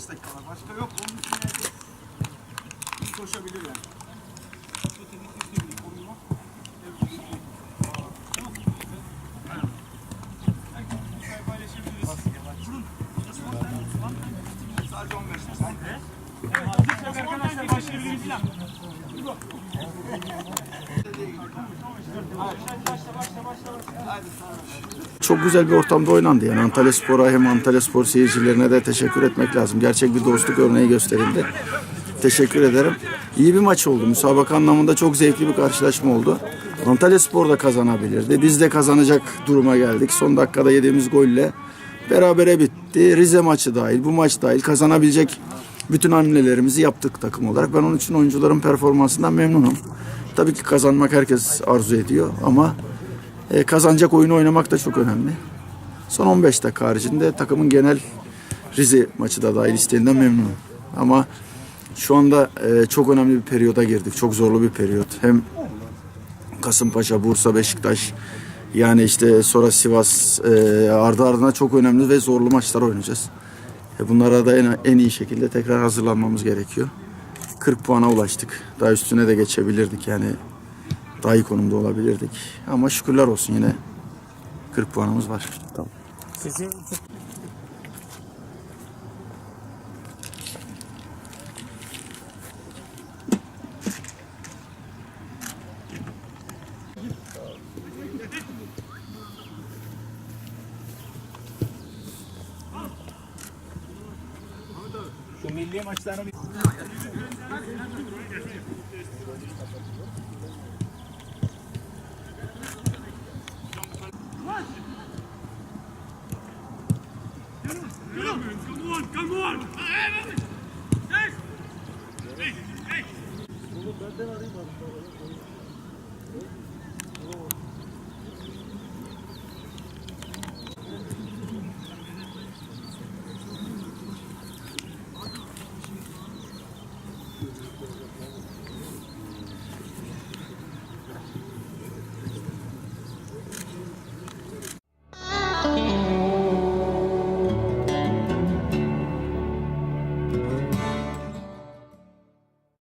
5 dakika var. Başka yok. Onun için herkes iyi koşabilir yani. Sadece 15 dakika. Arkadaşlar başlayabiliriz. Çok güzel bir ortamda oynandı yani Antalya Spor'a hem Antalya Spor seyircilerine de teşekkür etmek lazım. Gerçek bir dostluk örneği gösterildi. Teşekkür ederim. İyi bir maç oldu. Müsabaka anlamında çok zevkli bir karşılaşma oldu. Antalya Spor da kazanabilirdi. Biz de kazanacak duruma geldik. Son dakikada yediğimiz golle berabere bitti. Rize maçı dahil, bu maç dahil kazanabilecek bütün hamlelerimizi yaptık takım olarak. Ben onun için oyuncuların performansından memnunum. Tabii ki kazanmak herkes arzu ediyor ama e, kazanacak oyunu oynamak da çok önemli. Son 15 dakika haricinde takımın genel Rize maçı da dahil isteğinden memnunum. Ama şu anda e, çok önemli bir periyoda girdik. Çok zorlu bir periyot. Hem Kasımpaşa, Bursa, Beşiktaş yani işte sonra Sivas e, ardı ardına çok önemli ve zorlu maçlar oynayacağız. E, bunlara da en, en iyi şekilde tekrar hazırlanmamız gerekiyor. 40 puana ulaştık. Daha üstüne de geçebilirdik yani. Daha iyi konumda olabilirdik. Ama şükürler olsun yine 40 puanımız var. Tamam. Sizin Şu milli maçlarını. Come on, come on. Hey, hey, hey. Bunu benden arayayım abi.